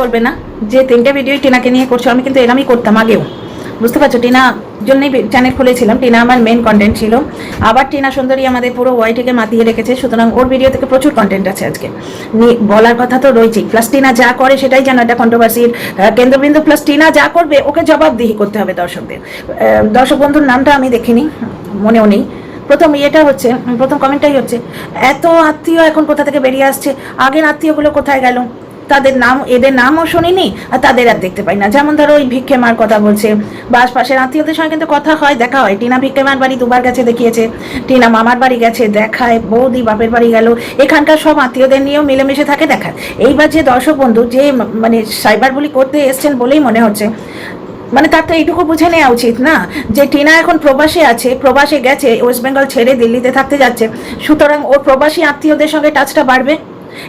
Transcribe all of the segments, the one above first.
বলবে না যে তিনটে ভিডিও টিনাকে নিয়ে করছ, আমি কিন্তু এরমই করতাম আগেও। বুঝতে পারছ? টিনা, জন্যই চ্যানেল খুলেছিলাম। টিনা আমার মেন কন্টেন্ট ছিল। আবার টিনা সুন্দরী আমাদের পুরো ওয়াইটিকে মাতিয়ে রেখেছে, সুতরাং ওর ভিডিও থেকে প্রচুর কন্টেন্ট আছে আজকে। বলার কথা তো রয়েছেই। প্লাস টিনা যা করে সেটাই যেন একটা কন্ট্রোভার্সির কেন্দ্রবিন্দু। প্লাস টিনা যা করবে, ওকে জবাবদিহি করতে হবে দর্শকদের। দর্শক বন্ধুর নামটা আমি দেখিনি, মনেও নেই। প্রথম ইয়েটা হচ্ছে প্রথম কমেন্টটাই হচ্ছে, এত আত্মীয় এখন কোথা থেকে বেরিয়ে আসছে? আগের আত্মীয়গুলো কোথায় গেল? তাদের নাম, এদের নামও শুনিনি আর তাদের আর দেখতে পাই না। যেমন ধরো ওই ভিক্ষে মার কথা বলছে। বা আশপাশের আত্মীয়দের সঙ্গে কিন্তু কথা হয়, দেখা হয়। টিনা ভিক্ষে মার বাড়ি দুবার গেছে, দেখিয়েছে। টিনা মামার বাড়ি গেছে, দেখায়, বৌদি বাপের বাড়ি গেল। এখানকার সব আত্মীয়দের নিয়েও মিলেমিশে থাকে, দেখায়। এইবার যে দর্শক বন্ধু, যে মানে সাইবার বুলি করতে এসছেন বলেই মনে হচ্ছে। মানে তার তো এইটুকু বুঝে নেওয়া উচিত না যে টিনা এখন প্রবাসে আছে, প্রবাসে গেছে, ওয়েস্ট বেঙ্গল ছেড়ে দিল্লিতে থাকতে যাচ্ছে। সুতরাং ওর প্রবাসী আত্মীয়দের সঙ্গে টাচটা বাড়বে?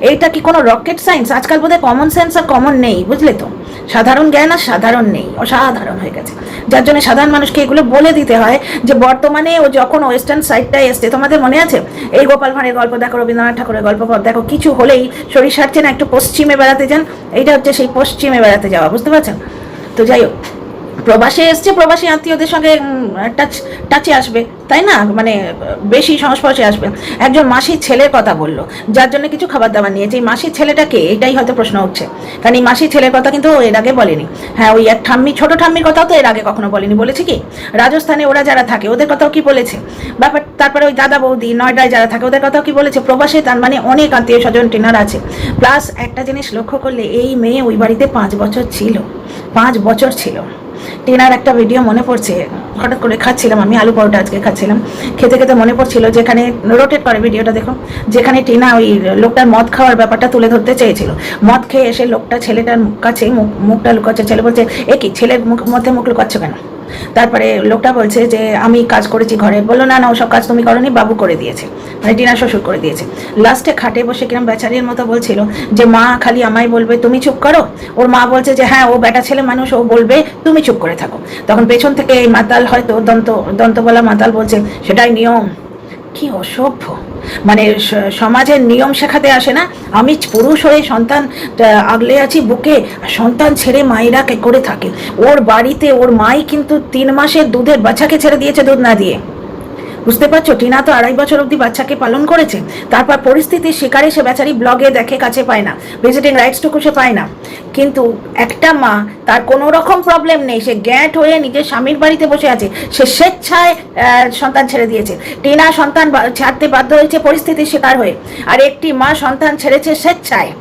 এইটা কি কোনো রকেট সায়েন্স আজকাল বোধহয় কমন সেন্স আর কমন নেই, বুঝলে তো? সাধারণ জ্ঞান আর সাধারণ নেই, অসাধারণ হয়ে গেছে। যার জন্য সাধারণ মানুষকে এগুলো বলে দিতে হয় যে বর্তমানে ও যখন ওয়েস্টার্ন সাইডটায় এসছে, তোমাদের মনে আছে? এই গোপাল ভাঁড়ের গল্প দেখো, রবীন্দ্রনাথ ঠাকুরের গল্প দেখো, কিছু হলেই শরীর সারছে না, একটু পশ্চিমে বেড়াতে যান। এইটা হচ্ছে সেই পশ্চিমে বেড়াতে যাওয়া, বুঝতে পারছেন তো যাই হোক, প্রবাসে এসছে, প্রবাসী আত্মীয়দের সঙ্গে টাচ টাচে আসবে। তাই না? মানে বেশি সংস্পর্শে আসবে। একজন মাসির ছেলের কথা বলল, যার জন্য কিছু খাবার দাবার নিয়েছে এই মাসির ছেলেটা কে এটাই হয়তো প্রশ্ন উঠছে। কারণ এই মাসির ছেলের কথা কিন্তু এর আগে বলেনি। হ্যাঁ ওই এক ঠাম্মি, ছোট ঠাম্মির কথাও তো এর আগে কখনো বলেনি। বলেছে কি? রাজস্থানে ওরা যারা থাকে, ওদের কথাও কি বলেছে? ব্যাপার, তারপরে ওই দাদা বৌদি, নয়ডায় যারা থাকে, ওদের কথাও কি বলেছে? প্রবাসে তার মানে অনেক আত্মীয় স্বজন, টিনার আছে। প্লাস একটা জিনিস লক্ষ্য করলে, এই মেয়ে ওই বাড়িতে পাঁচ বছর ছিল। পাঁচ বছর ছিল। টিনার একটা ভিডিও মনে পড়ছে, হঠাৎ করে খাচ্ছিলাম আমি, আলু পরোটা আজকে খাচ্ছিলাম। খেতে খেতে মনে পড়ছিল যেখানে রোটেট করে ভিডিওটা দেখো, যেখানে টিনা ওই লোকটার মদ খাওয়ার ব্যাপারটা তুলে ধরতে চেয়েছিল। মদ খেয়ে এসে লোকটা ছেলেটার কাছে, মুখ- মুখটা লুকাচ্ছে, ছেলে বলছে, এ কি, ছেলের মুখ, মধ্যে মুখ লুকাচ্ছে কেন? তারপরে লোকটা বলছে যে, আমি কাজ করেছি ঘরে। বলল, না না, ওসব কাজ তুমি করনি, বাবু করে দিয়েছে। মানে টিনা শ্বশুর করে দিয়েছে। লাস্টে খাটে বসে কিরম বেচারির মতো বলছিল যে, মা, খালি আমায় বলবে, তুমি চুপ করো? ওর মা বলছে যে হ্যাঁ ও বেটা ছেলে মানুষ, ও বলবে, তুমি চুপ করে থাকো। তখন পেছন থেকে এই মাতাল হয়তো দন্ত দন্ত বলা মাতাল বলছে, সেটাই নিয়ম। কি অসভ্য? মানে সমাজের নিয়ম শেখাতে আসে না? আমি পুরুষ হয়ে সন্তান আগলে আছি বুকে সন্তান ছেড়ে মায়েরা করে থাকে? ওর বাড়িতে ওর মাই কিন্তু তিন মাসের দুধের বাচ্চাকে ছেড়ে দিয়েছে দুধ না দিয়ে। বুঝতে পারছ? টিনা তো আড়াই বছর অবধি বাচ্চাকে পালন করেছে। তারপর পরিস্থিতির শিকারে সে বেচারি ব্লগে দেখে কাছে পায় না। ভিজিটিং রাইটসটুকু সে পায় না। কিন্তু একটা মা, তার কোনো রকম প্রবলেম নেই। সে গ্যাট হয়ে নিজের স্বামীর বাড়িতে বসে আছে। সে স্বেচ্ছায় সন্তান ছেড়ে দিয়েছে। টিনা সন্তান ছাড়তে বাধ্য হয়েছে পরিস্থিতির শিকার হয়ে। আর একটি মা সন্তান ছেড়েছে স্বেচ্ছায়।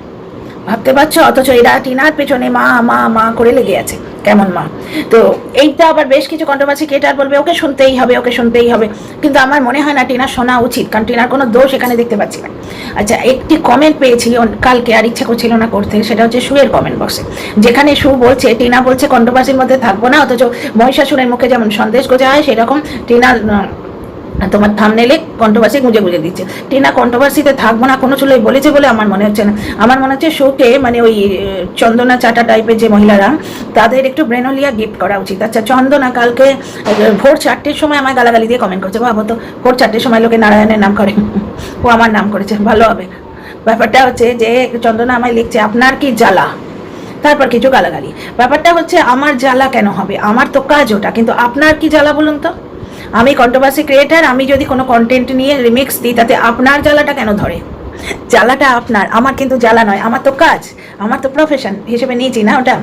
ভাবতে পারছ? অথচ এরা টিনার পেছনে মা মা মা করে লেগে আছে। কেমন মা? তো এইটা আবার বেশ কিছু কন্ট্রোভার্সি কেটার বলবে, ওকে শুনতেই হবে, ওকে শুনতেই হবে। কিন্তু আমার মনে হয় না টিনার শোনা উচিত, কারণ টিনার কোনো দোষ এখানে দেখতে পাচ্ছি না। আচ্ছা একটি কমেন্ট পেয়েছি কালকে আর ইচ্ছা করছিল না করতে, সেটা হচ্ছে সুয়ের কমেন্ট বক্সে যেখানে সু বলছে, টিনা বলছে কন্ট্রোভার্সির মধ্যে থাকব না, অথচ মহিষাসুরের মুখে যেমন সন্দেশ গোজা হয় সেরকম টিনার তোমার থামনেলে কন্ট্রোভার্সি গুঁজে গুঁজে দিচ্ছে। টিনা কন্ট্রোভার্সিতে থাকব না, কোনো চুলোই বলেছে বলে আমার মনে হচ্ছে না। আমার মনে হচ্ছে শোকে মানে ওই চন্দনা চাটা টাইপের যে মহিলারা, তাদের একটু ব্রেনোলিয়া গিফট করা উচিত। আচ্ছা চন্দনা কালকে ভোর চারটের সময় আমায় গালাগালি দিয়ে কমেন্ট করছে। ভাবো তো ভোর চারটের সময় লোকে নারায়ণের নাম করে। ও আমার নাম করেছে, ভালো হবে। ব্যাপারটা হচ্ছে যে, চন্দনা আমায় লিখছে, আপনার কি জ্বালা? তারপর কিছু গালাগালি। ব্যাপারটা হচ্ছে, আমার জ্বালা কেন হবে? আমার তো কাজ ওটা, কিন্তু আপনার কি জ্বালা বলুন তো? আমি কন্ট্রোভার্সি ক্রিয়েটার আমি যদি কোনো কন্টেন্ট নিয়ে রিমিক্স দিই, তাতে আপনার জ্বালাটা কেন ধরে? জ্বালাটা আপনার, আমার কিন্তু জ্বালা নয়, আমার তো কাজ, আমার তো প্রফেশন হিসেবে নিয়েছি না ওটা।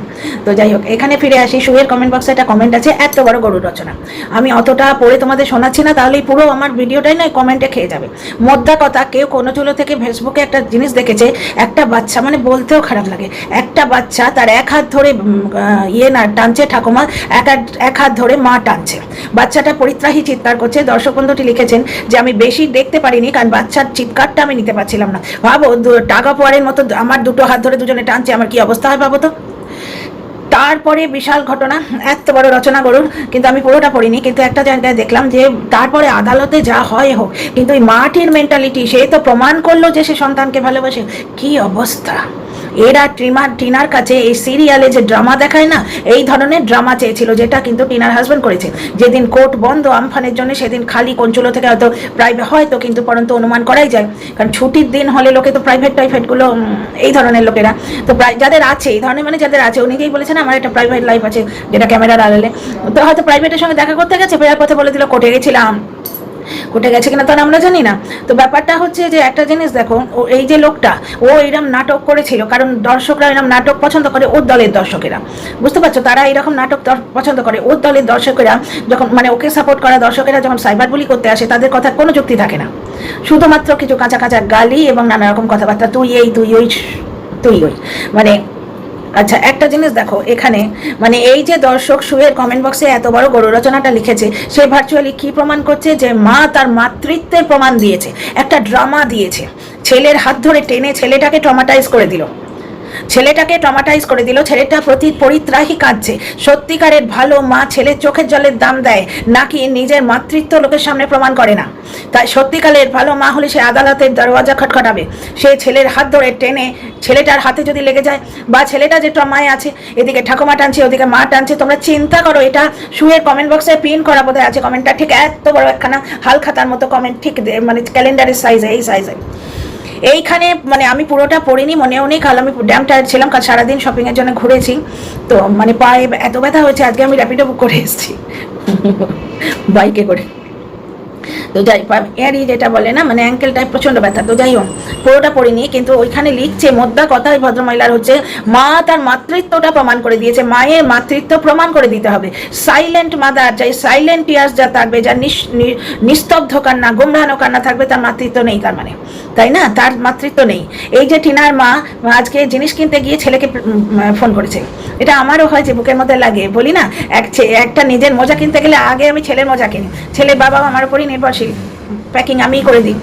তো যাই হোক, এখানে ফিরে আসি শুয়ের কমেন্ট বক্সে একটা কমেন্ট আছে, এত বড় গরুর রচনা। আমি অতটা পড়ে তোমাদের শোনাচ্ছি না তাহলে পুরো আমার ভিডিওটাই নয় কমেন্টে খেয়ে যাবে। মোদ্দা কথা, কেউ কোনো চুলো থেকে ফেসবুকে একটা জিনিস দেখেছে, একটা বাচ্চা মানে বলতেও খারাপ লাগে। একটা বাচ্চা তার এক হাত ধরে ইয়ে না, টানছে ঠাকুমা, এক এক হাত ধরে মা টানছে। বাচ্চাটা পরিত্রাহী চিৎকার করছে, দর্শক বন্ধুটি লিখেছেন যে, আমি বেশি দেখতে পারিনি, কারণ বাচ্চার চিৎকারটা আমি নিতে পারছিলাম না। ভাবো টাকা পরের মতো আমার দুটো হাত ধরে দুজনে টানছে, আমার কি অবস্থা হয় ভাবো তো? তারপরে বিশাল ঘটনা, এত বড় রচনা গরুর, কিন্তু আমি পুরোটা পড়িনি, কিন্তু একটা জায়গায় দেখলাম যে তারপরে আদালতে যা হয় হোক, কিন্তু ওই মাটির মেন্টালিটি সে তো প্রমাণ করল যে সে সন্তানকে ভালোবাসে। কি অবস্থা? এরা ট্রিমার টিনার কাছে এই সিরিয়ালে যে ড্রামা দেখায় না, এই ধরনের ড্রামা চেয়েছিল, যেটা কিন্তু টিনার হাজব্যান্ড করেছে। যেদিন কোর্ট বন্ধ আমফানের জন্য, সেদিন খালি কঞ্চুলো থেকে হয়তো প্রাইভেট হয়তো কিন্তু পরন্তু অনুমান করাই যায়। কারণ ছুটির দিন হলে লোকে তো প্রাইভেট টাইফেটগুলো এই ধরনের লোকেরা। তো প্রায় যাদের আছে, এই ধরনের মানে যাদের আছে উনি নিজেই বলেছেন আমার একটা প্রাইভেট লাইফ আছে, যেটা ক্যামেরার আড়ালে। তো হয়তো প্রাইভেটের সঙ্গে দেখা করতে গেছে, ফেরার পথে বলে দিল, কোর্টে গেছিলাম। কোর্টে গেছে কিনা তো আমরা জানি না। তো ব্যাপারটা হচ্ছে যে, একটা জিনিস দেখো, ও এই যে লোকটা, ও এরম নাটক করেছিল, কারণ দর্শকরা এরম নাটক পছন্দ করে ওর দলের দর্শকেরা। বুঝতে পারছ? তারা এরকম নাটক পছন্দ করে ওর দলের দর্শকেরা, যখন মানে ওকে সাপোর্ট করা দর্শকেরা যখন সাইবার বুলি করতে আসে, তাদের কথা কোনো যুক্তি থাকে না। শুধুমাত্র কিছু কাঁচা কাঁচা গালি এবং নানা রকম কথাবার্তা, তুই এই, তুই ওই তুই ওই। মানে আচ্ছা একটা জিনিস দেখো, এখানে মানে এই যে দর্শক সুয়ের কমেন্ট বক্সে এত বড় গরু রচনাটা লিখেছে, সে ভার্চুয়ালি কি প্রমাণ করছে? যে মা তার মাতৃত্বের প্রমাণ দিয়েছে, একটা ড্রামা দিয়েছে। ছেলের হাত ধরে টেনে ছেলেটাকে ট্রমাটাইজ করে দিল। ছেলেটাকে ট্রমাটাইজ করে দিল। ছেলেটা প্রতি পরিত্রাহী কাঁদছে। সত্যিকারের ভালো মা ছেলের চোখের জলের দাম দেয়, নাকি নিজের মাতৃত্ব লোকের সামনে প্রমাণ করে না? তাই সত্যিকারের ভালো মা হলে সে আদালতের দরওয়াজা খটখটাবে। সে ছেলের হাত ধরে টেনে ছেলেটার হাতে যদি লেগে যায়, বা ছেলেটা যে ট্রমায় আছে, এদিকে ঠাকুমা টানছে, ওদিকে মা টানছে, তোমরা চিন্তা করো, এটা শুয়ে কমেন্ট বক্সে পিন করা বোধহয় আছে। কমেন্টটা ঠিক এত বড় একখানা হালখাতার মতো কমেন্ট ঠিক মানে ক্যালেন্ডারের সাইজে এই সাইজে এইখানে মানে আমি পুরোটা পড়িনি, মনেও নেই, কাল আমি ড্যাম টায়ার ছিলাম, কাল সারাদিন শপিংয়ের জন্য ঘুরেছি। তো মানে পায়ে এত ব্যথা হয়েছে, আজকে আমি র্যাপিডো বুক করে এসেছি। বাইকে করে। তো যাই এরই যেটা বলে না মানে অ্যাঙ্কেলটায় প্রচণ্ড ব্যথা তো যাই হোক পুরোটা পড়িনি, কিন্তু ওইখানে লিখছে, মোদ্দা কথা ওই ভদ্রমহিলার হচ্ছে, মা তার মাতৃত্বটা প্রমাণ করে দিয়েছে, মায়ের মাতৃত্ব প্রমাণ করে দিতে হবে। সাইলেন্ট মাদার যাই সাইলেন্ট টিয়ার্স যা থাকবে, যা নিস্তব্ধ কান্না গুমরানো কান্না থাকবে, তার মাতৃত্ব নেই তার মানে। তাই না? তার মাতৃত্ব নেই। এই যে টিনার মা, আজকে জিনিস কিনতে গিয়ে ছেলেকে ফোন করেছে। এটা আমারও হয় যে বুকের মধ্যে লাগে, বলি না? এক একটা নিজের মজা কিনতে গেলে আগে আমি ছেলের মজা কিনি। ছেলে বাবা আমার উপরই নির্ভরশীল। প্যাকিং আমিই করে দিই।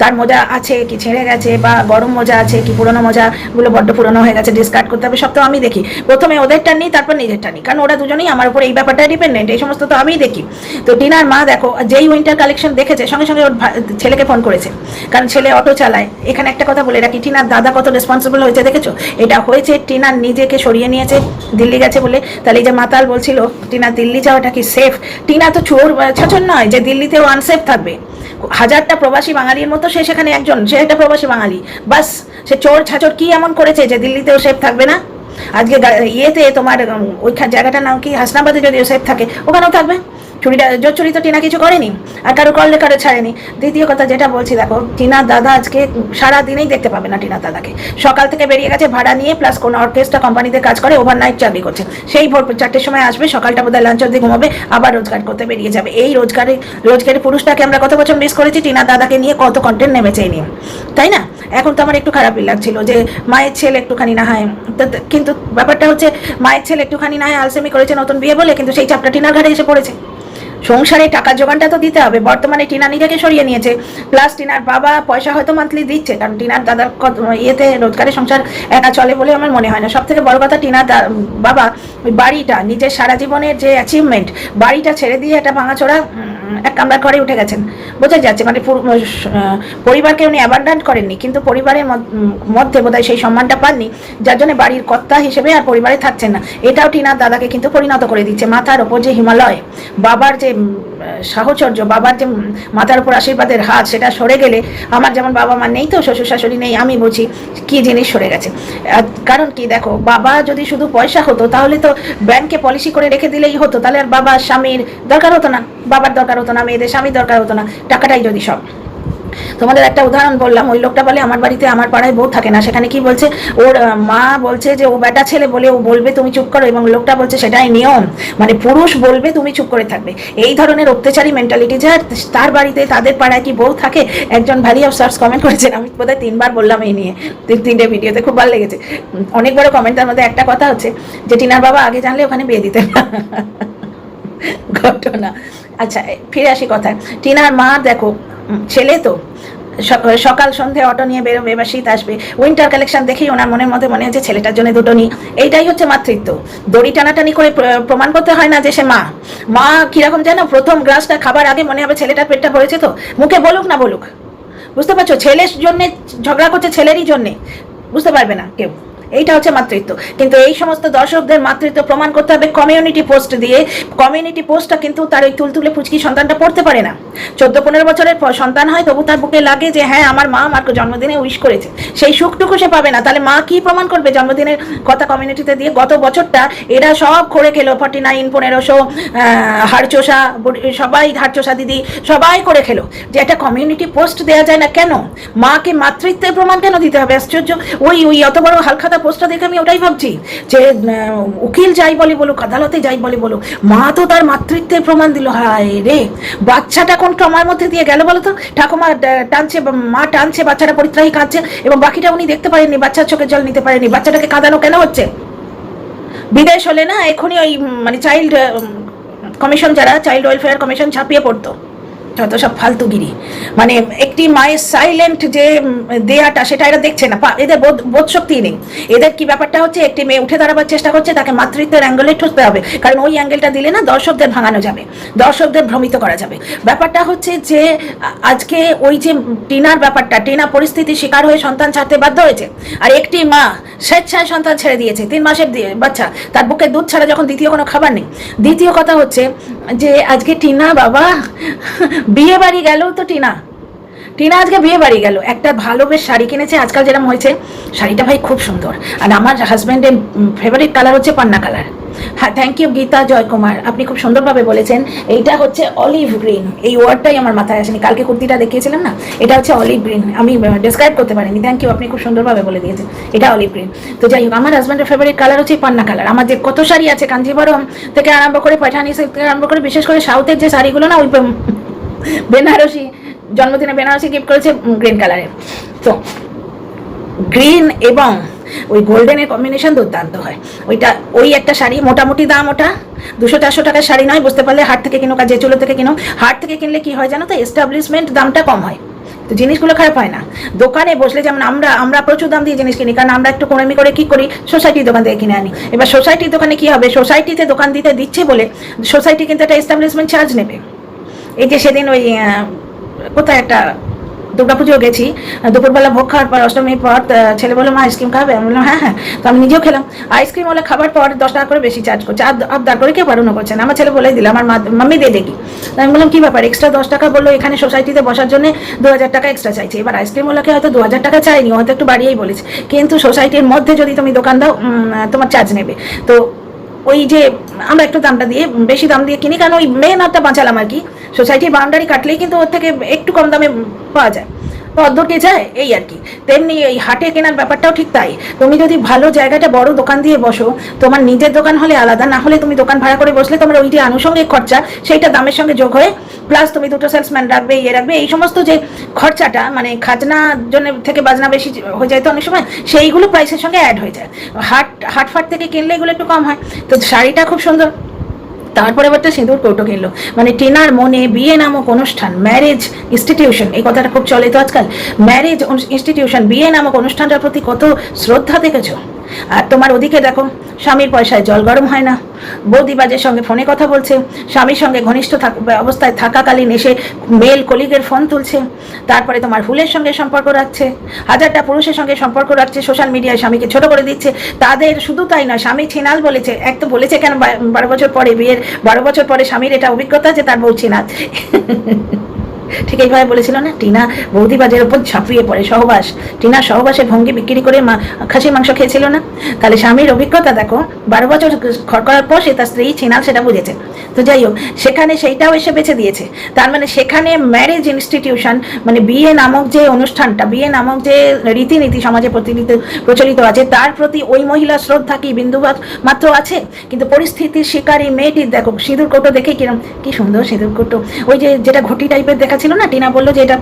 তার মোজা আছে, কি ছেড়ে গেছে, বা গরম মোজা আছে, কি পুরনো মোজাগুলো বড্ড পুরনো হয়ে গেছে ডিসকার্ড করতে হবে, সব তো আমি দেখি। প্রথমে ওদেরটা নিই তারপর নিজেরটা নিই কারণ ওরা দুজনেই আমার উপর এই ব্যাপারটা ডিপেন্ডেন্ট এই সমস্ত তো আমিই দেখি। তো টিনার মা দেখো, যেই উইন্টার কালেকশন দেখেছে, সঙ্গে সঙ্গে ওর ছেলেকে ফোন করেছে। কারণ ছেলে অটো চালায়। এখানে একটা কথা বলে রাখি, টিনার দাদা কত রেসপন্সিবল হয়েছে দেখেছ? এটা হয়েছে টিনার নিজেকে সরিয়ে নিয়েছে, দিল্লি গেছে বলে। তাহলে এই যে মাতাল বলছিল, টিনা, দিল্লি যাওয়াটা কি সেফ টিনা তো চোর ছাচন নয়, যে দিল্লিতেও আনসেফ থাকবে। হাজারটা প্রবাসী বাঙালির মতো সে সেখানে একজন, সে একটা প্রবাসী বাঙালি। বাস, সে চোর ছাচর কি এমন করেছে যে দিল্লিতেও সেফ থাকবে না? আজকে ইয়েতে তোমার ওইখান জায়গাটার নাম কি? হাসনাবাদে যদি সেফ থাকে, ওখানেও থাকবে? চুরিটা চুরি তো টিনা কিছু করেনি আর কারও করলে কারও ছাড়েনি। দ্বিতীয় কথা যেটা বলছি, দেখো টিনার দাদা আজকে সারা দিনেই দেখতে পাবে না টিনার দাদাকে। সকাল থেকে বেরিয়ে গেছে ভাড়া নিয়ে প্লাস কোনো অর্কেস্ট্রা কোম্পানিতে কাজ করে ওভারনাইট চাকরি করছে। সেই ভোর চারটের সময় আসবে, সকালটা বোধহয় লাঞ্চ অব্দি ঘুমাবে, আবার রোজগার করতে বেরিয়ে যাবে। এই রোজগারে রোজগারের পুরুষটাকে আমরা কত বছর মিস করেছি টিনার দাদাকে নিয়ে কত কন্টেন্ট নেমেছে এই নিয়ে। তাই না? এখন তো আমার একটু খারাপই লাগছিল যে, মায়ের ছেলে একটুখানি না হয়। কিন্তু ব্যাপারটা হচ্ছে, মায়ের ছেলে একটুখানি না হয় আলসেমি করেছে নতুন বিয়ে বলে, কিন্তু সেই চাপটা টিনার ঘাটে এসে পড়েছে। সংসারে টাকা জোগানটা তো দিতে হবে। বর্তমানে টিনা নিজেকে সরিয়ে নিয়েছে। প্লাস টিনার বাবা পয়সা হয়তো মান্থলি দিচ্ছে। কারণ টিনার দাদার ইয়েতে রোজগারের সংসার একা চলে বলে আমার মনে হয় না। সব থেকে বড় কথা টিনার বাবা ওই বাড়িটা নিজের সারা জীবনের যে অ্যাচিভমেন্ট বাড়িটা ছেড়ে দিয়ে একটা ভাঙাচোরা উম, এক কামরার ঘরে উঠে গেছেন। বোঝা যাচ্ছে মানে পরিবারকে উনি অ্যাবান্ডান করেননি। কিন্তু পরিবারের মধ্যে বোধহয় সেই সম্মানটা পাননি। যার জন্য বাড়ির কর্তা হিসেবে আর পরিবারে থাকছেন না। এটাও টিনার দাদাকে কিন্তু পরিণত করে দিচ্ছে। মাথার ওপর যে হিমালয় বাবার যে সাহচর্য, বাবার যে মাথার উপর আশীর্বাদের হাত, সেটা সরে গেলে আমার যেমন বাবা মা নেই তো, শ্বশুর শাশুড়ি নেই, আমি বুঝি কী জিনিস সরে গেছে। কারণ কি দেখো, বাবা যদি শুধু পয়সা হতো, তাহলে তো ব্যাংকে পলিসি করে রেখে দিলেই হতো, তাহলে আর বাবা স্বামীর দরকার হতো না। বাবার দরকার হতো না, মেয়েদের স্বামীর দরকার হতো না, টাকাটাই যদি সব। তোমাদের একটা উদাহরণ বললাম, ওই লোকটা বলে, আমার বাড়িতে আমার পাড়ায় বউ থাকে না। সেখানে কি বলছে, ওর মা বলছে যে, ও বেটা ছেলে বলে ও বলবে তুমি চুপ করো এবং লোকটা বলছে সেটাই নিয়ম। মানে পুরুষ বলবে তুমি চুপ করে থাকবে। এই ধরনের অত্যাচারী মেন্টালিটি যার, তার বাড়িতে তাদের পাড়ায় কি বউ থাকে? একজন ভ্যালি অফ সার্চ কমেন্ট করেছেন, আমি বোধহয় তিনবার বললাম এই নিয়ে, তিন, তিনটে ভিডিওতে খুব ভালো লেগেছে। অনেক বড় কমেন্টের মধ্যে একটা কথা হচ্ছে যে, টিনার বাবা আগে জানলে ওখানে বিয়ে দিতেন ঘটনা। আচ্ছা ফিরে আসি কথায়। টিনার মা, দেখো ছেলে তো সকাল, সন্ধে, অটো নিয়ে বেরোবে এবার শীত আসবে। উইন্টার কালেকশন দেখেই ওনার মনের মধ্যে মনে হচ্ছে ছেলেটার জন্য দুটো নিই এইটাই হচ্ছে মাতৃত্ব। দড়ি টানাটানি করে প্রমাণ করতে হয় না যে সে মা। মা কীরকম জানো প্রথম গ্রাসটা খাবার আগে মনে হবে ছেলেটার পেটটা ভরেছে তো। মুখে বলুক না বলুক। বুঝতে পারছ? ছেলের জন্যে ঝগড়া করছে ছেলেরই জন্যে। বুঝতে পারবে না কেউ। এইটা হচ্ছে মাতৃত্ব। কিন্তু এই সমস্ত দর্শকদের মাতৃত্ব প্রমাণ করতে হবে কমিউনিটি পোস্ট দিয়ে। কমিউনিটি পোস্টটা কিন্তু তার ওই তুলতুলে পুচকি সন্তানটা পড়তে পারে না। চোদ্দ, পনেরো বছরের সন্তান হয়, তবু তার বুকে লাগে যে হ্যাঁ আমার মা আমার জন্মদিনে উইশ করেছে। সেই সুখটুকু সে পাবে না। তাহলে মা কি প্রমাণ করবে জন্মদিনের কথা কমিউনিটিতে দিয়ে? গত বছরটা এরা সব করে খেলো। ফর্টি নাইন পনেরোশো হাড়চোষা সবাই হাড়চোষা দিদি, সবাই করে খেলো। যে একটা কমিউনিটি পোস্ট দেওয়া যায় না কেন? মাকে মাতৃত্বের প্রমাণ কেন দিতে হবে? আশ্চর্য। ওই ওই অত বড় হালখাতা পোস্টটা দেখে আমি ওটাই ভাবছি যে উকিল যাই বলে বলুক, আদালতে যাই বলে বলুক, মা তো তার মাতৃত্বের প্রমাণ দিল, হায় রে। বাচ্চাটা কোন ট্রমার মধ্যে দিয়ে গেল বলো তো? ঠাকুমা টানছে, মা টানছে, বাচ্চাটা পরিত্রাহী কাঁদছে এবং বাকিটা উনি দেখতে পারেননি, বাচ্চার চোখে জল নিতে পারেনি বাচ্চাটাকে কাঁদানো কেন হচ্ছে? বিদেশ হলে না এখনই ওই মানে চাইল্ড কমিশন যারা, চাইল্ড ওয়েলফেয়ার কমিশন ছাপিয়ে পড়তো। যত সব ফালতুগিরি। মানে একটি মায়ের সাইলেন্ট যে দেয়াটা, সেটা এরা দেখছে না। এদের বোধ শক্তি নেই। এদের কি ব্যাপারটা হচ্ছে, একটি মেয়ে উঠে দাঁড়াবার চেষ্টা করছে, তাকে মাতৃত্বের অ্যাঙ্গেলে ঠুসতে হবে। কারণ ওই অ্যাঙ্গেলটা দিলে না, দর্শকদের ভাঙানো যাবে। দর্শকদের ভ্রমিত করা যাবে। ব্যাপারটা হচ্ছে যে আজকে ওই যে টিনার ব্যাপারটা, টিনা পরিস্থিতির শিকার হয়ে সন্তান ছাড়তে বাধ্য হয়েছে। আর একটি মা স্বেচ্ছায় সন্তান ছেড়ে দিয়েছে, তিন মাসের বাচ্চা। তার বুকে দুধ ছাড়া যখন দ্বিতীয় কোনো খাবার নেই। দ্বিতীয় কথা হচ্ছে যে, আজকে টিনা বাবা বিয়ে বাড়ি গেল তো টিনা। টিনা আজকে বিয়ে বাড়ি গেল। একটা ভালো বেশ শাড়ি কিনেছে, আজকাল যেরকম হয়েছে, শাড়িটা ভাই খুব সুন্দর। আর আমার হাজব্যান্ডের ফেভারিট কালার হচ্ছে পান্না কালার হ্যাঁ থ্যাংক ইউ গীতা জয়কুমার, আপনি খুব সুন্দরভাবে বলেছেন। এইটা হচ্ছে অলিভ গ্রিন এই ওয়ার্ডটাই আমার মাথায় আসেনি। কালকে কুর্তিটা দেখিয়েছিলাম না? এটা হচ্ছে অলিভ গ্রিন আমি ডিসক্রাইব করতে পারিনি। থ্যাংক ইউ আপনি খুব সুন্দরভাবে বলে দিয়েছেন। এটা অলিভ গ্রিন তো যাই হোক, আমার হাজব্যান্ডের ফেভারিট কালার হচ্ছে পান্না কালার আমার যে কত শাড়ি আছে, কাঞ্জিবরম থেকে আরম্ভ করে, পাঠানি থেকে আরম্ভ করে, বিশেষ করে সাউথের যে শাড়িগুলো না, ওই বেনারসি জন্মদিনে বেনারসি গিফট করেছে গ্রিন কালারের তো গ্রিন এবং ওই গোল্ডেনের কম্বিনেশন দুর্দান্ত হয়। ওইটা, ওই একটা শাড়ি মোটামুটি দাম ওটা, দুশো চারশো টাকার শাড়ি নয়, বুঝতে পারলে হাট থেকে কিনো কাজে চুলো থেকে কিনো হাট থেকে কিনলে কি হয় জানো তো এস্টাবলিশমেন্ট দামটা কম হয়। তো জিনিসগুলো খারাপ হয় না। দোকানে বসলে যেমন আমরা আমরা প্রচুর দাম দিয়ে জিনিস কিনি, কারণ আমরা একটু কমেমি করে কি করি? সোসাইটির দোকান থেকে কিনে আনি। এবার সোসাইটির দোকানে কি হবে? সোসাইটিতে দোকান দিতে দিচ্ছে বলে সোসাইটি কিন্তু একটা এস্টাবলিশমেন্ট চার্জ নেবে। এই যে সেদিন ওই কোথায় একটা দুর্গা পুজো গেছি, দুপুরবেলা ভোগ খাওয়ার পর, অষ্টমীর পর ছেলে বলল, মা আইসক্রিম খাবে? আমি বললাম হ্যাঁ হ্যাঁ। তো আমি নিজেও খেলাম। আইসক্রিম হলে খাবার পর দশ টাকা করে বেশি চার্জ করছে। আর আবদার করে কেউ বারণও করছে না। আমার ছেলে বলেই দিল, আমার মাম্মি দিয়ে দেখি। আমি বললাম, কী ব্যাপার? এক্সট্রা দশ টাকা বলল এখানে সোসাইটিতে বসার জন্য দু হাজার টাকা এক্সট্রা চাইছে। এবার আইসক্রিম ওলাকে হয়তো দু হাজার টাকা চাইনি হয়তো একটু বাড়িয়েই বলেছে। কিন্তু সোসাইটির মধ্যে যদি তুমি দোকান দাও তোমার চার্জ নেবে। তো ওই যে আমরা একটু দামটা দিয়ে, বেশি দাম দিয়ে কিনি, কারণ ওই মেন হাতটা বাঁচালাম আর কি। সোসাইটির বাউন্ডারি কাটলেই কিন্তু ওর থেকে একটু কম দামে পাওয়া যায়। অর্ধকে যায়, এই আর কি। তেমনি এই হাটে কেনার ব্যাপারটাও ঠিক তাই। তুমি যদি ভালো জায়গাটা বড় দোকান দিয়ে বসো, তোমার নিজের দোকান হলে আলাদা, না হলে তুমি দোকান ভাড়া করে বসলে তোমার ওই যে আনুষঙ্গিক খরচা, সেইটা দামের সঙ্গে যোগ হয়ে প্লাস তুমি দুটো সেলসম্যান রাখবে ইয়ে রাখবে, এই সমস্ত যে খরচাটা মানে খাজনা জন্য থেকে বাজনা বেশি হয়ে যায় তো অনেক সময়, সেইগুলো প্রাইসের সঙ্গে অ্যাড হয়ে যায়। হাট হাট ফাট থেকে কিনলে এগুলো একটু কম হয়। তো শাড়িটা খুব সুন্দর। তারপরে একটা সিঁদুর কৌটো কিনলো। মানে টেনার মনে বিয়ে নামক অনুষ্ঠান ম্যারেজ ইনস্টিটিউশন এই কথাটা খুব চলে তো আজকাল। ম্যারেজ ইনস্টিটিউশন বিয়ে নামক অনুষ্ঠানটার প্রতি কত শ্রদ্ধা দেখেছ? আর তোমার ওদিকে দেখো, স্বামীর পয়সায় জল গরম হয় না। বৌদিবাজের সঙ্গে ফোনে কথা বলছে, স্বামীর সঙ্গে ঘনিষ্ঠ অবস্থায় থাকাকালীন এসে মেল কলিগের ফোন তুলছে, তারপরে তোমার ফুলের সঙ্গে সম্পর্ক রাখছে, হাজারটা পুরুষের সঙ্গে সম্পর্ক রাখছে সোশ্যাল মিডিয়ায় স্বামীকে ছোট করে দিচ্ছে, তাদের শুধু তাই নয়, স্বামী ছিনাল বলেছে, এক তো বলেছে কেন বারো বছর পরে বিয়ের বারো বছর পরে স্বামীর এটা অভিজ্ঞতা যে তার বউ ছিনাল। ঠিক এইভাবে বলেছিল না? টিনা বৌদিবাজের ওপর ঝাঁপিয়ে পড়ে, সহবাস। টিনা সহবাসের ভঙ্গি বিক্রি করে মা খাসির মাংস খেয়েছিল না? তাহলে স্বামীর অভিজ্ঞতা দেখো, বারো বছর ঘর করার পর সে তার স্ত্রী ছিনাল সেটা বুঝেছে। তো যাই হোক, সেখানে সেইটাও এসে বেছে দিয়েছে। তার মানে সেখানে ম্যারেজ ইনস্টিটিউশন মানে বিয়ে নামক যে অনুষ্ঠানটা, বিয়ে নামক যে রীতিনীতি সমাজে প্রচলিত প্রচলিত আছে, তার প্রতি ওই মহিলা শ্রদ্ধা কি বিন্দুবাদ মাত্র আছে? কিন্তু পরিস্থিতির শিকারী মেয়েটির দেখো, সিঁদুর কোটো দেখে কিরম কি সুন্দর সিঁদুর কোটো। ওই যে যেটা ঘটি টাইপের দেখা ছিল না, টিনা বলল যে এটা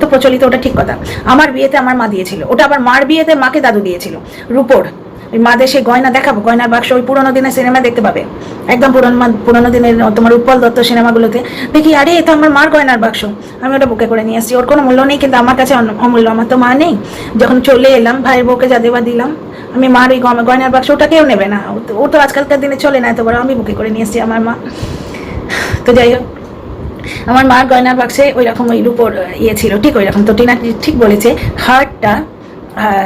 তো প্রচলিত, ওটা ঠিক কথা। আমার বিয়েতে আমার মা দিয়েছিল। ওটা আবার মার বিয়েতে মাকে দাদু দিয়েছিল। রূপোর। ওই মা দেশে গয়না দেখাবো, গয়নার বাক্স, ওই পুরোনো দিনের সিনেমা দেখতে পাবে। একদম পুরোনো পুরোনো দিনের তোমার উৎপল দত্ত সিনেমাগুলোতে। দেখি, আরে তো আমার মার গয়নার বাক্স। আমি ওটা বুকে করে নিয়ে আসছি। ওর কোনো মূল্য নেই, কিন্তু আমার কাছে অমূল্য। আমার তো মা নেই। যখন চলে এলাম, ভাইয়ের বউকে যা দেওয়া দিলাম, আমি মার ওই গয়নার বাক্স, ওটা কেউ নেবে না। ও তো- আজকালকার দিনে চলে না, এত বড়। আমি বুকে করে নিয়ে এসছি আমার মা। তো যাই হোক। আমার মার গয়নার বাক্সে ওই রকম ওই রূপোর ইয়ে ছিল, ঠিক ওই রকম তো টিনা ঠিক বলেছে হার্টটা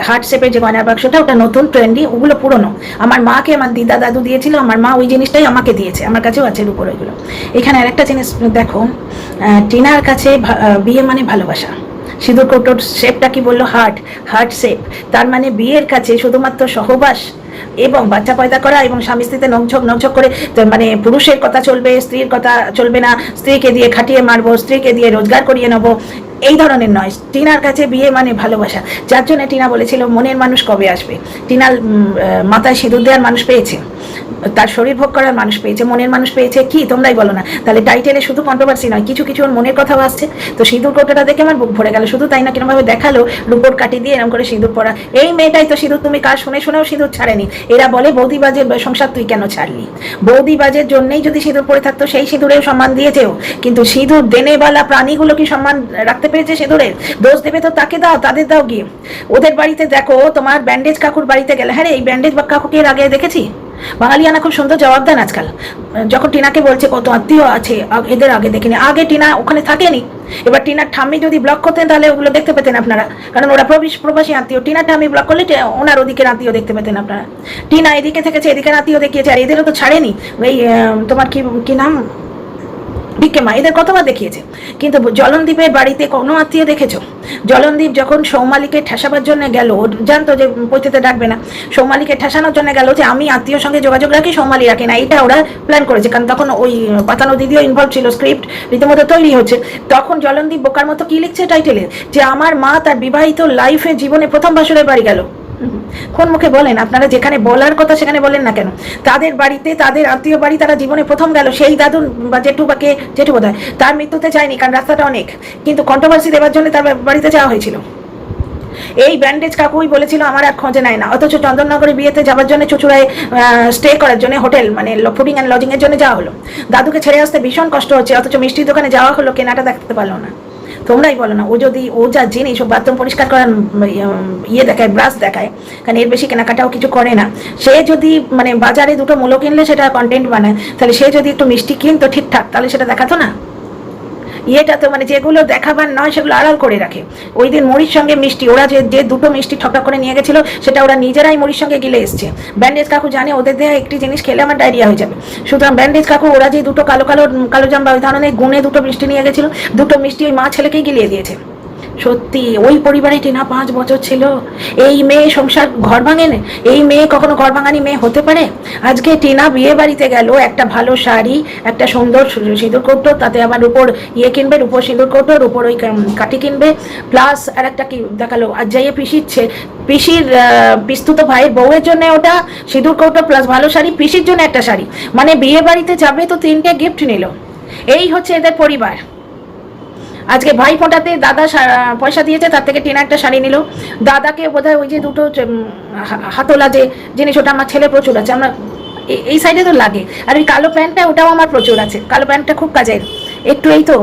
হার্ট শেপের যে গয়নার বাক্সটা ওটা নতুন ট্রেন্ডি ওগুলো পুরনো। আমার মাকে আমার দিদা দাদু দিয়েছিল, আমার মা ওই জিনিসটাই আমাকে দিয়েছে, আমার কাছেও আছে রূপর ওইগুলো। এখানে আরেকটা জিনিস, দেখো টিনার কাছে বিয়ে মানে ভালোবাসা। সিঁদুর কৌটোর শেপটা কি বলল? হার্ট হার্ট শেপ তার মানে বিয়ের কাছে শুধুমাত্র সহবাস এবং বাচ্চা পয়দা করা এবং স্বামী স্ত্রীতে নকঝক নকঝক করে মানে পুরুষের কথা চলবে, স্ত্রীর কথা চলবে না। স্ত্রীকে দিয়ে খাটিয়ে মারবো, স্ত্রীকে দিয়ে রোজগার করিয়ে নেব। এই ধরনের নয়। টিনার কাছে বিয়ে মানে ভালোবাসা। যার জন্য টিনা বলেছিল, মনের মানুষ কবে আসবে? টিনার মাথায় সিঁদুর দেওয়ার মানুষ পেয়েছে। তার শরীর ভোগ করার মানুষ পেয়েছে, মনের মানুষ পেয়েছে। কি? তোমরাই বলো না। তাহলে টাইটেলে শুধু কন্ট্রোভার্সি নয়, কিছু কিছু ওর মনের কথাও আসছে তো সিঁদুর কোটাটা দেখে আমার বুক ভরে গেল। শুধু তাই না, কিরমভাবে দেখাল, রুপোর কাটি দিয়ে এরকম করে সিঁদুর পরা। এই মেয়েটাই তো সিঁদুর তুমি কার? শুনে শুনেও সিঁদুর ছাড়েনি। এরা বলে বৌদিবাজের সংসার তুই কেন ছাড়লি? বৌদিবাজের জন্যই যদি সিঁদুর পরে থাকতো, সেই সিঁদুরেও সম্মান দিয়েছেও। কিন্তু সিঁদুর দেনেওয়ালা প্রাণীগুলো কি সম্মান রাখতে পেরেছে সিঁদুরের? দোষ দেবে তো তাকে দাও তাদের দাও গিয়ে। ওদের বাড়িতে দেখো তোমার ব্যান্ডেজ কাকুর বাড়িতে গেলে। হ্যাঁ এই ব্যান্ডেজ বা কাকুকে এর আগে দেখেছি? বাঙালিয়ানা খুব সুন্দর জবাব দেন আজকাল। যখন টিনাকে বলছে কত আত্মীয় আছে এদের আগে দেখিনি। আগে টিনা ওখানে থাকেনি। এবার টিনার ঠাম্মি যদি ব্লক করতেন তাহলে ওগুলো দেখতে পেতেন আপনারা। কারণ ওরা প্রবেশ প্রবাসী আত্মীয়। টিনার ঠাম্মি ব্লক করলে ওনার ওদিকের আত্মীয় দেখতে পেতেন আপনারা। টিনা এদিকে থেকেছে এদিকের আত্মীয় দেখিয়েছে। আর এদেরও তো ছাড়েনি। আহ, তোমার কি কি নাম? বিক্রমা, এদের কতবার দেখিয়েছে? কিন্তু জলনদীপের বাড়িতে কোনো আত্মীয় দেখেছ? জলনদীপ যখন সৌমালিকে ঠেসাবার জন্য গেল জানতো যে পৈতেতে ডাকবে না। সৌমালিকে ঠেসানোর জন্য গেল যে আমি আত্মীয় সঙ্গে যোগাযোগ রাখি, সৌমালি রাখি না। এটা ওরা প্ল্যান করেছে, কারণ তখন ওই পাতানো দিদিও ইনভলভ ছিল স্ক্রিপ্ট রীতিমতো তৈরি হচ্ছে। তখন জলনদীপ বোকার মতো কি লিখছে টাইটেলে যে আমার মা তার বিবাহিত লাইফে জীবনে প্রথম বাসরের বাড়ি গেল। কোন মুখে বলেন? আপনারা যেখানে বলার কথা সেখানে বলেন না কেন? তাদের বাড়িতে, তাদের আত্মীয় বাড়ি তারা জীবনে প্রথম গেল। সেই দাদু বা জেঠু বা কে জেঠু বোধ তার মৃত্যুতে যায়নি, কারণ রাস্তাটা অনেক। কিন্তু কন্ট্রোভার্সি দেওয়ার জন্য তার বাড়িতে যাওয়া হয়েছিল। এই ব্যান্ডেজ কাকুই বলেছিল, আমার আর খোঁজে নেয় না। অথচ চন্দননগরে বিয়েতে যাওয়ার জন্য চুচুড়ায় স্টে করার জন্য হোটেল মানে ফুডিং অ্যান্ড লজিং এর জন্য যাওয়া হলো। দাদুকে ছেড়ে আসতে ভীষণ কষ্ট হচ্ছে, অথচ মিষ্টির দোকানে যাওয়া হলো, কেনাটা দেখতে পারল না। তোমরাই বলো না, ও যদি, ও যা জেনে সব বাথরুম পরিষ্কার করার ইয়ে দেখায় ব্রাশ দেখায়, কারণ এর বেশি কেনাকাটাও কিছু করে না। সে যদি মানে বাজারে দুটো মূলো কিনলে সেটা কন্টেন্ট বানায়, তাহলে সে যদি একটু মিষ্টি কিনতো ঠিকঠাক, তাহলে সেটা দেখাতো না? ইয়েটা তো মানে যেগুলো দেখাবার নয়, সেগুলো আড়াল করে রাখে। ওই দিন মুড়ির সঙ্গে মিষ্টি, ওরা যে যে দুটো মিষ্টি ঠকঠক করে নিয়ে গেছিল, সেটা ওরা নিজেরাই মুড়ির সঙ্গে গিলে এসছে। ব্যান্ডেজ কাকু জানে ওদের দেওয়া একটি জিনিস খেলে আমার ডায়রিয়া হয়ে যাবে। সুতরাং ব্যান্ডেজ কাকু, ওরা যে দুটো কালো কালো কালো জাম বা ওই ধরনের গুণে দুটো মিষ্টি নিয়ে গেছিল, দুটো মিষ্টি ওই মা ছেলেকেই গিলিয়ে দিয়েছে। সত্যি, ওই পরিবারে টিনা পাঁচ বছর ছিল। এই মেয়ে সংসার ঘর ভাঙেন? এই মেয়ে কখনো ঘর ভাঙানি মেয়ে হতে পারে? আজকে টিনা বিয়ে বাড়িতে গেল, একটা ভালো শাড়ি, একটা সুন্দর সিঁদুর কৌটো তাতে আবার উপর ইয়ে কিনবে, উপর সিঁদুর কৌটোর উপর ওই কাঠি কিনবে। প্লাস আর একটা কি দেখাল, আর যাইয়ে পিসিচ্ছে পিসির পিস্তুত ভাইয়ের বউয়ের জন্য ওটা সিঁদুর কৌটো প্লাস ভালো শাড়ি পিসির জন্য একটা শাড়ি। মানে বিয়ে বাড়িতে যাবে তো তিনটে গিফট নিল। এই হচ্ছে এদের পরিবার। আজকে ভাই ফোঁটাতে দাদা পয়সা দিয়েছে, তার থেকে টিনা একটা শাড়ি নিল। দাদাকে বোধহয় ওই যে দুটো হাতোলা যে জিনিস, ওটা আমার ছেলে প্রচুর আছে। আমরা এই সাইডে তো লাগে। আর ওই কালো প্যান্টটা, ওটাও আমার প্রচুর আছে। কালো প্যান্টটা খুব কাজের। একটু এই তো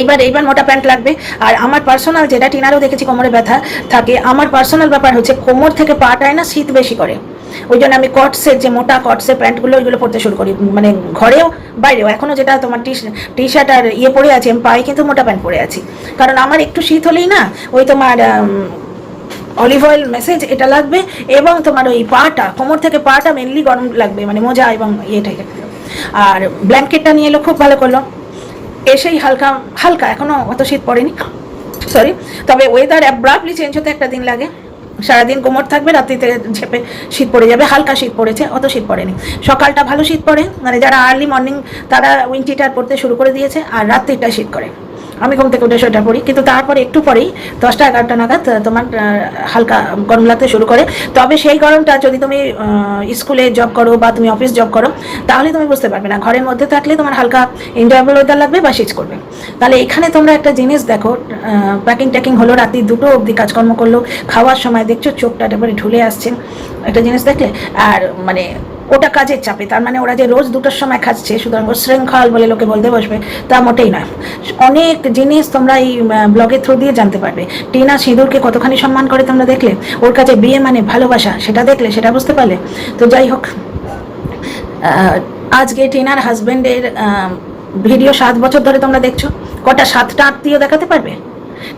এইবার এইবার মোটা প্যান্ট লাগবে। আর আমার পার্সোনাল যেটা টিনারও দেখেছি কোমরে ব্যথা থাকে, আমার পার্সোনাল ব্যাপার হচ্ছে, কোমর থেকে পাটায় না শীত বেশি করে। ওই জন্য আমি কটসের যে মোটা কটসের প্যান্টগুলো ওইগুলো পরতে শুরু করি। মানে ঘরেও, বাইরেও। এখনও যেটা তোমার টি টি শার্ট আর ইয়ে পরে আছে, আমি পায়ে কিন্তু মোটা প্যান্ট পরে আছি। কারণ আমার একটু শীত হলেই না, ওই তোমার অলিভ অয়েল মেসেজ এটা লাগবে এবং তোমার ওই পাটা, কোমর থেকে পাটা মেনলি গরম লাগবে মানে মোজা এবং ইয়েটাই আর ব্ল্যাঙ্কেটটা নিয়ে এলো, খুব ভালো করল। এসেই হালকা হালকা, এখনও অত শীত পড়েনি। সরি তবে ওয়েদার অ্যাব্রাপলি চেঞ্জ হতে একটা দিন লাগে। সারাদিন কোমর থাকবে, রাত্রিতে ঝেপে শীত পড়ে যাবে, হালকা শীত পড়েছে, অত শীত পড়েনি। সকালটা ভালো শীত পড়ে মানে যারা আর্লি মর্নিং তারা উইন্টিটার পড়তে শুরু করে দিয়েছে, আর রাত্রিটা শীত করে। আমি ঘুম থেকে উঠে সোয়েটার পরি। কিন্তু তারপরে একটু পরেই দশটা, এগারোটা নাগাদ তোমার হালকা গরম লাগতে শুরু করে। তবে সেই গরমটা যদি তুমি স্কুলে জব করো বা তুমি অফিস জব করো, তাহলে তুমি বুঝতে পারবে না। ঘরের মধ্যে থাকলে তোমার হালকা এনজয়েবল ওয়েদার লাগবে বা শীত করবে। তাহলে এখানে তোমরা একটা জিনিস দেখো প্যাকিং ট্যাকিং হলো, রাত্রি দুটো অবধি কাজকর্ম করল, খাওয়ার সময় দেখছ চোখটা একেবারে ঢুলে আসছে। একটা জিনিস দেখলে? আর মানে ওটা কাজের চাপে, তার মানে ওরা যে রোজ দুটোর সময় খাচ্ছে, সুতরাং শৃঙ্খল বলে লোকে বলতে বসবে, তা মোটেই নয়। অনেক জিনিস তোমরা এই ব্লগের থ্রু দিয়ে জানতে পারবে। টিনা সিঁদুরকে কতখানি সম্মান করে তোমরা দেখলে? ওর কাছে বিয়ে মানে ভালোবাসা, সেটা দেখলে, সেটা বুঝতে পারলে? তো যাই হোক আজকে টিনার হাজব্যান্ডের ভিডিও সাত বছর ধরে তোমরা দেখছ। কটা সাতটা আত্মীয় দেখাতে পারবে?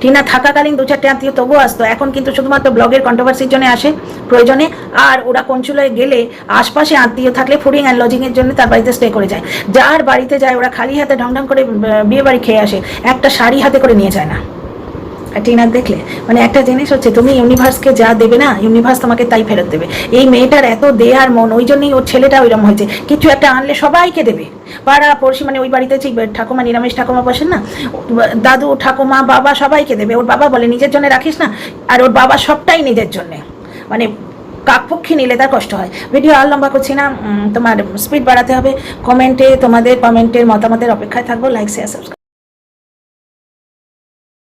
টিনা থাকাকালীন দু চারটে আত্মীয় তবুও আসতো। এখন কিন্তু শুধুমাত্র ব্লগের কন্ট্রোভার্সির জন্য আসে। প্রয়োজনে আর ওরা কঞ্চুলায় গেলে আশপাশে আত্মীয় থাকলে ফুডিং অ্যান্ড লজিংয়ের জন্য তার বাড়িতে স্টে করে যায়। যার বাড়িতে যায়, ওরা খালি হাতে ঢং ঢং করে বিয়ে বাড়ি খেয়ে আসে। একটা শাড়ি হাতে করে নিয়ে যায় না। টিনার দেখলে? মানে একটা জিনিস হচ্ছে, তুমি ইউনিভার্সকে যা দেবে না ইউনিভার্স তোমাকে তাই ফেরত দেবে। এই মেয়েটার এত দেয়ার মন, ওই জন্যই ওর ছেলেটা ওইরকম হয়েছে। কিছু একটা আনলে সবাইকে দেবে। পাড়া, পড়শি মানে ওই বাড়িতে ঠাকুমা, নিরামিষ ঠাকুমা বসেন না, দাদু, ঠাকুমা, বাবা সবাইকে দেবে। ওর বাবা বলে, নিজের জন্য রাখিস না। আর ওর বাবা সবটাই নিজের জন্যে। মানে কাকপক্ষী নিলে তার কষ্ট হয়। ভিডিও আর লম্বা করছি না। তোমার স্পিড বাড়াতে হবে। কমেন্টে, তোমাদের কমেন্টের মতামতের অপেক্ষায় থাকব। Like share subscribe